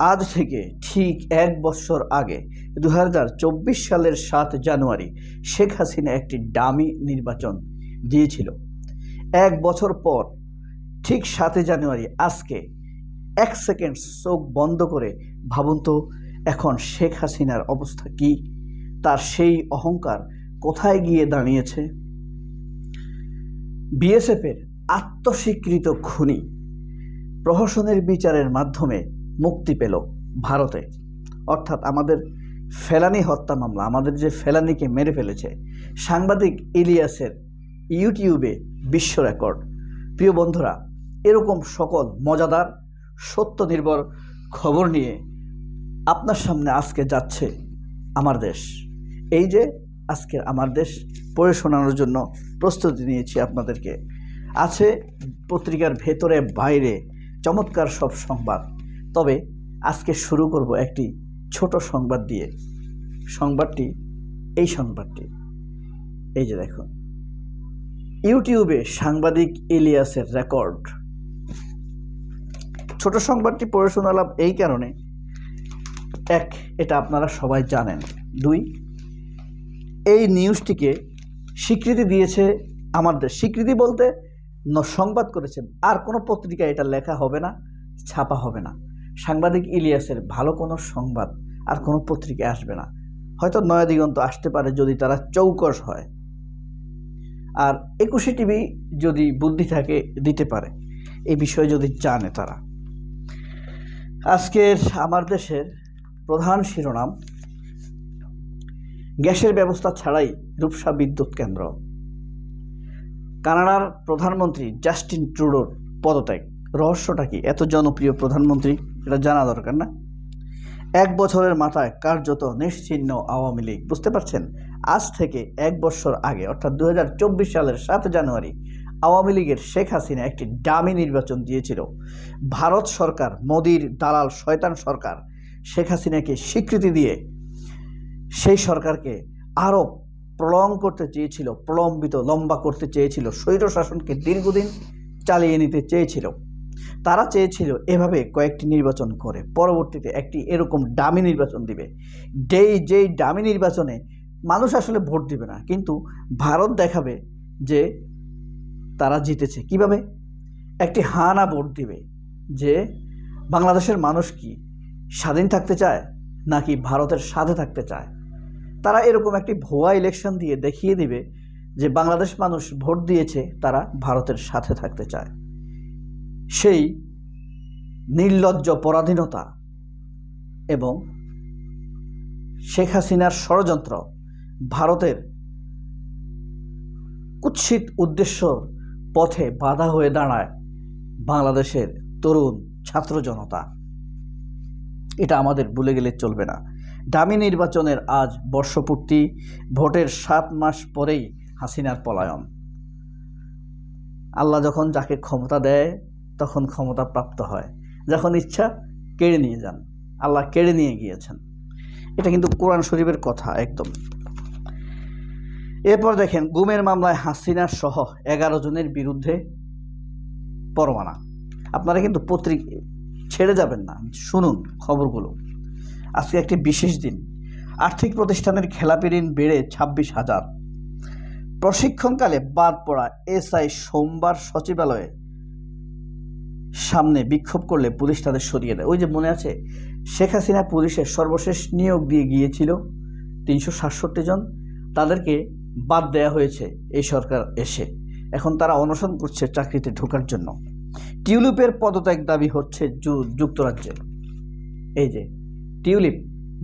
আজ থেকে ঠিক এক বছর আগে দু হাজার চব্বিশ সালের সাত জানুয়ারি শেখ হাসিনা একটি ডামি নির্বাচন দিয়েছিল। এক বছর পর, ঠিক সাতই জানুয়ারি আজকে এক সেকেন্ড চোখ বন্ধ করে ভাবুন তো এখন শেখ হাসিনার অবস্থা কি? তার সেই অহংকার কোথায় গিয়ে দাঁড়িয়েছে? বিএসএফের আত্মস্বীকৃত খুনি প্রহসনের বিচারের মাধ্যমে মুক্তি পেল ভারতে। অর্থাৎ আমাদের ফেলানি হত্যা মামলা, আমাদের যে ফেলানিকে মেরে ফেলেছে, সাংবাদিক ইলিয়াসের ইউটিউবে বিশ্ব রেকর্ড। প্রিয় বন্ধুরা, এরকম সকল মজাদার সত্য নির্ভর খবর নিয়ে আপনার সামনে আজকে যাচ্ছে আমার দেশ। এই যে আজকে আমার দেশ, পড়ে শোনানোর জন্য প্রস্তুতি নিয়েছি আপনাদেরকে। আছে পত্রিকার ভেতরে বাইরে চমৎকার সব সংবাদ। তবে আজকে শুরু করব একটি ছোট সংবাদ দিয়ে। সংবাদটি, এই সংবাদটি। এই যে দেখুন। ইউটিউবে সাংবাদিক ইলিয়াসের রেকর্ড। ছোট সংবাদটি পড়ে শোনালাম এই কারণে। এক, এটা আপনারা সবাই জানেন। দুই, এই নিউজটিকে স্বীকৃতি দিয়েছে আমাদের, স্বীকৃতি বলতে সংবাদ করেছে আর কোনো পত্রিকায় এটা লেখা হবে না, ছাপা হবে না। সাংবাদিক ইলিয়াসের ভালো কোনো সংবাদ আর কোনো পত্রিকায় আসবে না। হয়তো নয়াদিগন্ত আসতে পারে যদি তারা চৌকস হয়। আর একুশে টিভি যদি বুদ্ধি থাকে, দিতে পারে। এই বিষয়ে যদি জানে তারা। আজকের আমার দেশের প্রধান শিরোনাম, গ্যাসের ব্যবস্থা ছাড়াই রূপসা বিদ্যুৎ কেন্দ্র। কানাডার প্রধানমন্ত্রী জাস্টিন ট্রুডোর পদত্যাগ। রহস্যটা কি? এত জনপ্রিয় প্রধানমন্ত্রী। এটা জানা দরকার না। এক বছরের মাথায় কার্যত নিশ্চিহ্ন আওয়ামী লীগ, বুঝতে পারছেন? আজ থেকে এক বছর আগে, অর্থাৎ দু হাজার চব্বিশ সালের সাত জানুয়ারি, আওয়ামী লীগের শেখ হাসিনা একটি ডামি নির্বাচন দিয়েছিল। ভারত সরকার, মোদির দালাল শয়তান সরকার, শেখ হাসিনাকে স্বীকৃতি দিয়ে সেই সরকারকে আরও প্রলং করতে চেয়েছিল, প্রলম্বিত, লম্বা করতে চেয়েছিল স্বৈর শাসনকে দীর্ঘদিন চালিয়ে নিতে চেয়েছিল। তারা চেয়েছিল এভাবে কয়েকটি নির্বাচন করে। পরবর্তীতে একটি এরকম ডামি নির্বাচন দিবে। যেই যেই ডামি নির্বাচনে মানুষ আসলে ভোট দিবে না, কিন্তু ভারত দেখাবে যে তারা জিতেছে। কীভাবে? একটি হানা ভোট দিবে যে বাংলাদেশের মানুষ কি স্বাধীন থাকতে চায় নাকি ভারতের সাথে থাকতে চায়? তারা এরকম একটি ভুয়া ইলেকশন দিয়ে দেখিয়ে দিবে যে বাংলাদেশ মানুষ ভোট দিয়েছে, তারা ভারতের সাথে থাকতে চায়। সেই নির্লজ্জ পরাধীনতা এবং শেখ হাসিনার ষড়যন্ত্র ভারতের কুৎসিত উদ্দেশ্য পথে বাধা হয়ে দাঁড়ায় বাংলাদেশের তরুণ ছাত্র জনতা। এটা আমাদের ভুলে গেলে চলবে না। দামি নির্বাচনের আজ বর্ষপূর্তি, ভোটের সাত মাস পরেই হাসিনার পলায়ন। আল্লাহ যখন যাকে ক্ষমতা দেয় তখন ক্ষমতা প্রাপ্ত হয়। যখন ইচ্ছা, কেড়ে নিয়ে যান। আল্লাহ কেড়ে নিয়ে গিয়েছেন। এটা কিন্তু কোরআন শরীফের কথা একদম। এরপর দেখেন, গুমের মামলায় হাসিনা সহ এগারো জনের বিরুদ্ধে পরমানা আপনারা কিন্তু পত্রিক ছেড়ে যাবেন না। শুনুন খবরগুলো। আজকে একটি বিশেষ দিন। আর্থিক প্রতিষ্ঠানের খেলাপি ঋণ বেড়ে ছাব্বিশ হাজার। প্রশিক্ষণকালে বাদ পড়া এসআই সোমবার সচিবালয়ে সামনে বিক্ষোভ করলে পুলিশ তাদের সরিয়ে দেয়। ওই যে মনে আছে, শেখ হাসিনা পুলিশের সর্বশেষ নিয়োগ দিয়ে গিয়েছিল তিনশো সাতষট্টি জন। তাদেরকে বাদ দেয়া হয়েছে এই সরকার এসে। এখন তারা অনশন করছে চাকরিতে ঢোকার জন্য। টিউলিপের পদত্যাগ দাবি হচ্ছে যুক্তরাজ্যে। এই যে, টিউলিপ,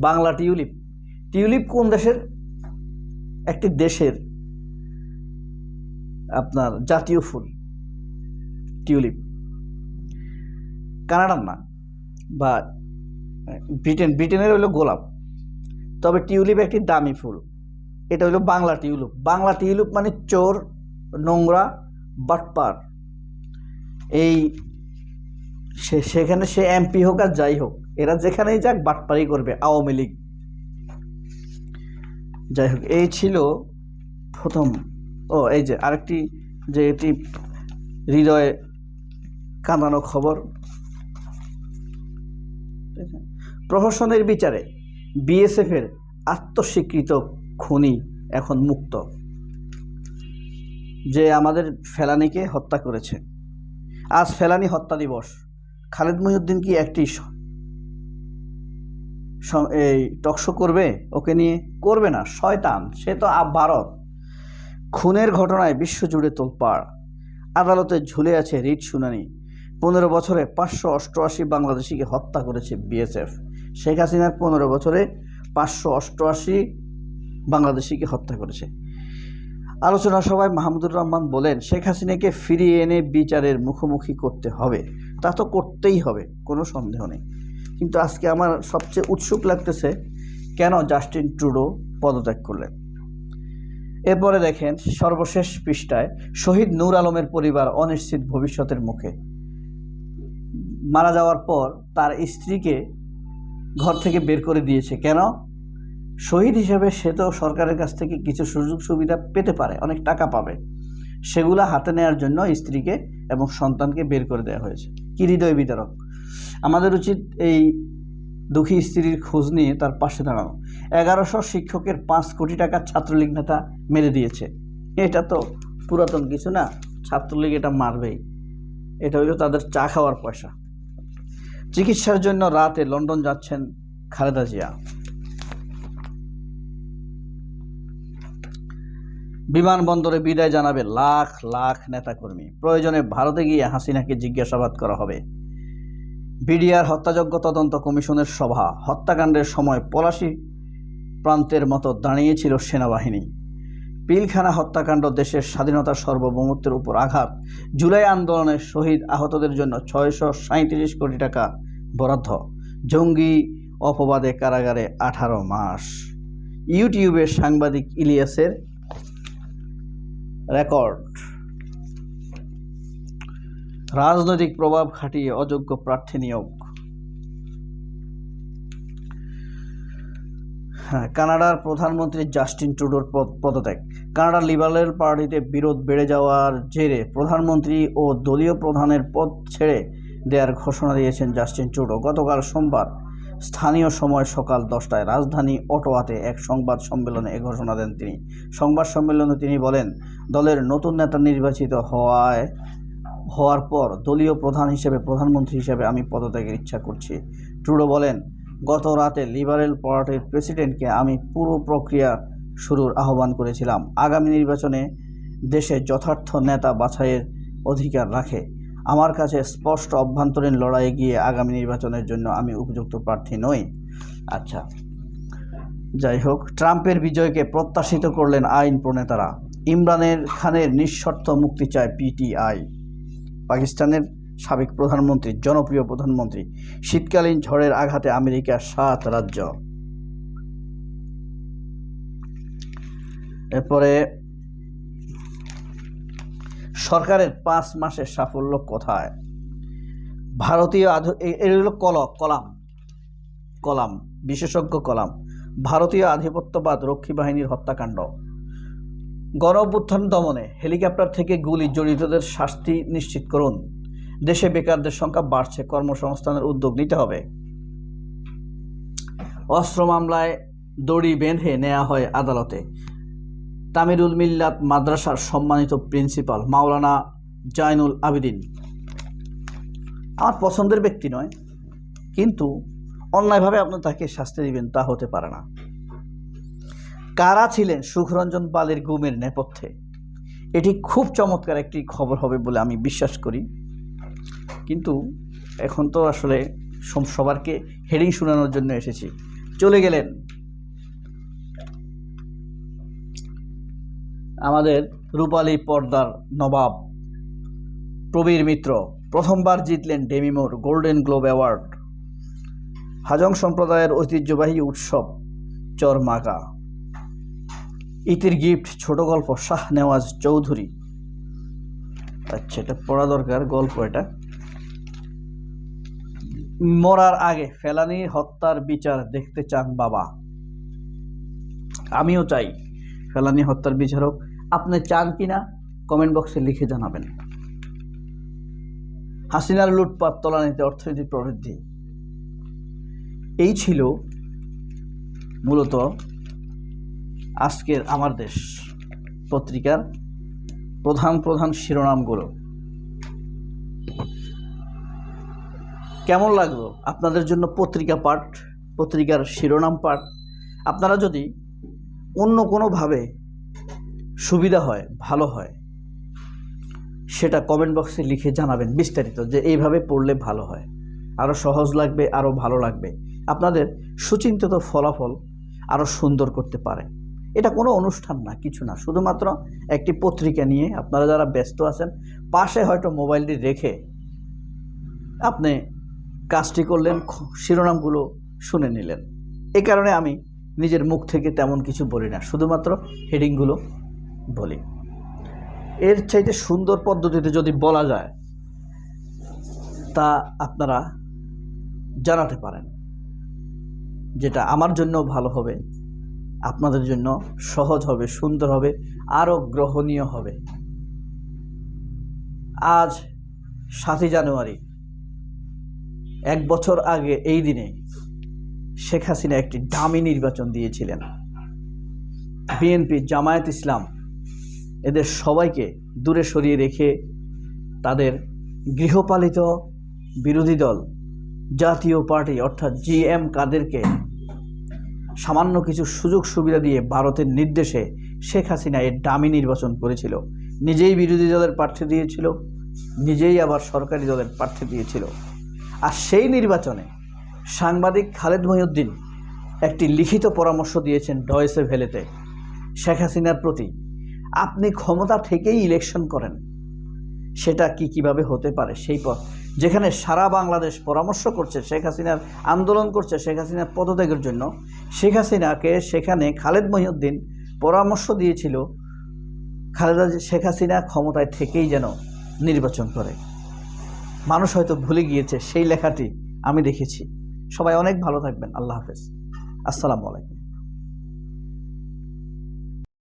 বাংলা টিউলিপ। টিউলিপ কোন দেশের? একটি দেশের আপনার জাতীয় ফুল। টিউলিপ। কানাডার না, বা ব্রিটেন, ব্রিটেনের হলো গোলাপ। তবে টিউলিপ একটি দামি ফুল। এটা হলো বাংলা টিউলিপ। বাংলা টিউলিপ মানে চোর, নোংরা, বাটপার। এই সেখানে সে এমপি হোক আর যাই হোক, এরা যেখানেই যাক বাটপারি করবে, আওয়ামী লীগ। যাই হোক, এই ছিল প্রথম, ও, এই যে আরেকটি, যে এটি হৃদয়ে কাঁদানো খবর। দেখেছেন? প্রহসনের বিচারে বিএসএফের আত্মস্বীকৃত খুনি এখন মুক্ত। যে আমাদের ফেলানিকে হত্যা করেছে। আজ ফেলানি হত্যা দিবস। খালেদ মহিউদ্দিন কি একটি এই টকশো করবে? ওকে নিয়ে করবে না। শয়তান, সে তো আ- ভারত। খুনের ঘটনায় বিশ্বজুড়ে তোলপাড়। আদালতে ঝুলে আছে রিট শুনানি। পনেরো বছরে পাঁচশো অষ্টআশি বাংলাদেশিকে হত্যা করেছে বিএসএফ। শেখ হাসিনার পনেরো বছরে পাঁচশো অষ্টআশি বাংলাদেশিকে হত্যা করেছে। আলোচনা সভায় মাহমুদুর রহমান বলেন, শেখ হাসিনাকে ফিরিয়ে এনে বিচারের মুখোমুখি করতে হবে। তা তো করতেই হবে, কোনো সন্দেহ নেই। কিন্তু আজকে আমার সবচেয়ে উৎসুক লাগতেছে, কেন জাস্টিন ট্রুডো পদত্যাগ করলেন? এরপরে দেখেন, সর্বশেষ পৃষ্ঠায়, শহীদ নূর আলমের পরিবার অনিশ্চিত ভবিষ্যতের মুখে। মারা যাওয়ার পর তার স্ত্রীকে ঘর থেকে বের করে দিয়েছে। কেন? শহীদ হিসেবে সে তো সরকারের কাছ থেকে কিছু সুযোগ সুবিধা পেতে পারে, অনেক টাকা পাবে। সেগুলো হাতে নেওয়ার জন্য স্ত্রীকে এবং সন্তানকে বের করে দেওয়া হয়েছে। কি হৃদয় বিতরক আমাদের উচিত এই দুঃখী স্ত্রীর খোঁজ নিয়ে তার পাশে দাঁড়ানো। এগারোশো শিক্ষকের পাঁচ কোটি টাকা ছাত্রলীগ নেতা মেরে দিয়েছে। এটা তো পুরাতন কিছু না। ছাত্রলীগ এটা মারবেই। এটা হইল তাদের চা খাওয়ার পয়সা। চিকিৎসার জন্য রাতে লন্ডন যাচ্ছেন খালেদা জিয়া। বিমানবন্দরে বিদায় জানাবে লাখ লাখ নেতাকর্মী। প্রয়োজনে ভারতে গিয়ে হাসিনাকে জিজ্ঞাসাবাদ করা হবে। বিডিআর হত্যাযজ্ঞ তদন্ত কমিশনের সভা। হত্যাকাণ্ডের সময় পলাশি প্রান্তের মতো দাঁড়িয়েছিল সেনাবাহিনী। পিলখানা হত্যাকাণ্ড দেশের স্বাধীনতার সার্বভৌমত্বের উপর আঘাত। জুলাই আন্দোলনের শহীদ আহতদের জন্য ছয়শো সাঁত্রিশ কোটি টাকা বরাদ্দ। জঙ্গি অপবাদে কারাগারে আঠারো মাস। ইউটিউবের সাংবাদিক ইলিয়াসের রেকর্ড। রাজনৈতিক প্রভাব খাটিয়ে অযোগ্য প্রার্থী নিয়োগ। হ্যাঁ কানাডার প্রধানমন্ত্রী জাস্টিন ট্রুডোর পদ- পদত্যাগ। কানাডার লিবারেল পার্টিতে বিরোধ বেড়ে যাওয়ার জেরে প্রধানমন্ত্রী ও দলীয় প্রধানের পদ ছেড়ে দেওয়ার ঘোষণা দিয়েছেন জাস্টিন ট্রুডো। গতকাল সোমবার স্থানীয় সময় সকাল দশটায় রাজধানী অটোয়াতে এক সংবাদ সম্মেলনে এ ঘোষণা দেন তিনি। সংবাদ সম্মেলনে তিনি বলেন, দলের নতুন নেতা নির্বাচিত হওয়ায়, হওয়ার পর দলীয় প্রধান হিসেবে, প্রধানমন্ত্রী হিসেবে আমি পদত্যাগের ইচ্ছা করছি। ট্রুডো বলেন গত রাতে লিবারেল পার্টির প্রেসিডেন্টকে আমি পুরো প্রক্রিয়া শুরুর আহ্বান করেছিলাম। আগামী নির্বাচনে দেশে যথার্থ নেতা বাছাইয়ের অধিকার রাখে। আমার কাছে স্পষ্ট অভ্যন্তরীণ লড়াইয়ে গিয়ে আগামী নির্বাচনের জন্য আমি উপযুক্ত প্রার্থী নই। আচ্ছা যাই হোক, ট্রাম্পের বিজয়কে প্রত্যাশিত করলেন আইন প্রণেতারা। ইমরানের খানের নিঃশর্ত মুক্তি চায় পিটিআই। পাকিস্তানের সাবেক প্রধানমন্ত্রী, জনপ্রিয় প্রধানমন্ত্রী, শীতকালীন ঝড়ের আঘাতে আমেরিকার সাত রাজ্য। এরপরে, সরকারের পাঁচ মাসের সাফল্য কোথায়? ভারতীয় আধ- কল, কলাম কলাম, বিশেষজ্ঞ কলাম। ভারতীয় আধিপত্যবাদ রক্ষী বাহিনীর হত্যাকাণ্ড। গণ দমনে হেলিকপ্টার থেকে গুলি জড়িতদের শাস্তি নিশ্চিত করুন। দেশে বেকারদের সংখ্যা বাড়ছে, কর্মসংস্থানের উদ্যোগ নিতে হবে। অস্ত্র মামলায় দড়ি বেঁধে নেওয়া হয় আদালতে। তামিরুল মিল্লাত মাদ্রাসার সম্মানিত প্রিন্সিপাল মাওলানা জাইনুল আবেদিন। আমার পছন্দের ব্যক্তি নয়, কিন্তু অন্যায়ভাবে আপনি তাকে শাস্তি দিবেন তা হতে পারে না। কারা ছিলেন সুখরঞ্জন পালের গুমের নেপথ্যে? এটি খুব চমৎকার একটি খবর হবে বলে আমি বিশ্বাস করি। কিন্তু এখন তো আসলে সবারকে হেডিং শোনানোর জন্য এসেছি। চলে গেলেন। আমাদের রূপালী পর্দার নবাব, প্রবীর মিত্র, প্রথমবার জিতলেন Demi Moore golden globe award. Hajong সম্প্রদায়ের ঐতিহ্যবাহী উৎসব চরমাকা ইতির গিফট, ছোট গল্প, শাহ নেওয়াজ চৌধুরী। আচ্ছা এটা পড়া দরকার, গল্প এটা। মরার আগে ফেলানি হত্যার বিচার দেখতে চান বাবা। আমিও চাই ফেলানি হত্যার বিচার হোক। আপনি চান কি না কমেন্ট বক্সে লিখে জানাবেন। হাসিনার লুটপাট, তলানিতে অর্থনৈতিক প্রবৃদ্ধি। এই ছিল মূলত আজকের আমার দেশ পত্রিকার প্রধান প্রধান শিরোনামগুলো। কেমন লাগল? আপনাদের জন্য পত্রিকা পাঠ, পত্রিকার শিরোনাম পাঠ। আপনারা যদি অন্য কোনোভাবে সুবিধা হয়, ভালো হয়, সেটা কমেন্ট বক্সে লিখে জানাবেন বিস্তারিত যে এইভাবে পড়লে ভালো হয়। আরও সহজ লাগবে আরও ভালো লাগবে। আপনাদের সুচিন্তিত ফলাফল আরও সুন্দর করতে পারে। এটা কোনো অনুষ্ঠান না, কিছু না। শুধুমাত্র একটি পত্রিকা নিয়ে আপনারা যারা ব্যস্ত আছেন, পাশে হয়তো মোবাইলটি রেখে আপনি কাজটি করলেন শিরোনামগুলো শুনে নিলেন। এ কারণে আমি নিজের মুখ থেকে তেমন কিছু বলি না, শুধুমাত্র হেডিংগুলো বলি। এর চাইতে সুন্দর পদ্ধতিতে যদি বলা যায়, তা আপনারা জানাতে পারেন, যেটা আমার জন্য ভালো হবে। আপনাদের জন্য সহজ হবে, সুন্দর হবে, আরও গ্রহণীয় হবে। আজ সাতই জানুয়ারি, এক বছর আগে এই দিনে শেখ হাসিনা একটি দামি নির্বাচন দিয়েছিলেন। বিএনপি, জামায়াত ইসলাম এদের সবাইকে দূরে সরিয়ে রেখে তাদের গৃহপালিত বিরোধী দল, জাতীয় পার্টি অর্থাৎ জিএম কাদেরকে সামান্য কিছু সুযোগ সুবিধা দিয়ে ভারতের নির্দেশে শেখ হাসিনা এর দামি নির্বাচন করেছিল। নিজেই বিরোধী দলের প্রার্থী দিয়েছিল, নিজেই আবার সরকারি দলের প্রার্থী দিয়েছিল। আর সেই নির্বাচনে সাংবাদিক খালেদ মহিউদ্দিন একটি লিখিত পরামর্শ দিয়েছেন ডয়েসে ভেলেতে। শেখ হাসিনার প্রতি, আপনি ক্ষমতা থেকেই ইলেকশন করেন। সেটা কি কীভাবে হতে পারে? সেই পথ যেখানে সারা বাংলাদেশ পরামর্শ করছে শেখ হাসিনার আন্দোলন করছে শেখ হাসিনার পদত্যাগের জন্য, শেখ হাসিনাকে সেখানে খালেদ মহিউদ্দিন পরামর্শ দিয়েছিল, খালেদা শেখ হাসিনা ক্ষমতায় থেকেই যেন নির্বাচন করে। মানুষ হয়তো ভুলে গিয়েছে সেই লেখাটি আমি দেখেছি। সবাই অনেক ভালো থাকবেন। আল্লাহ হাফেজ। আসসালামু আলাইকুম।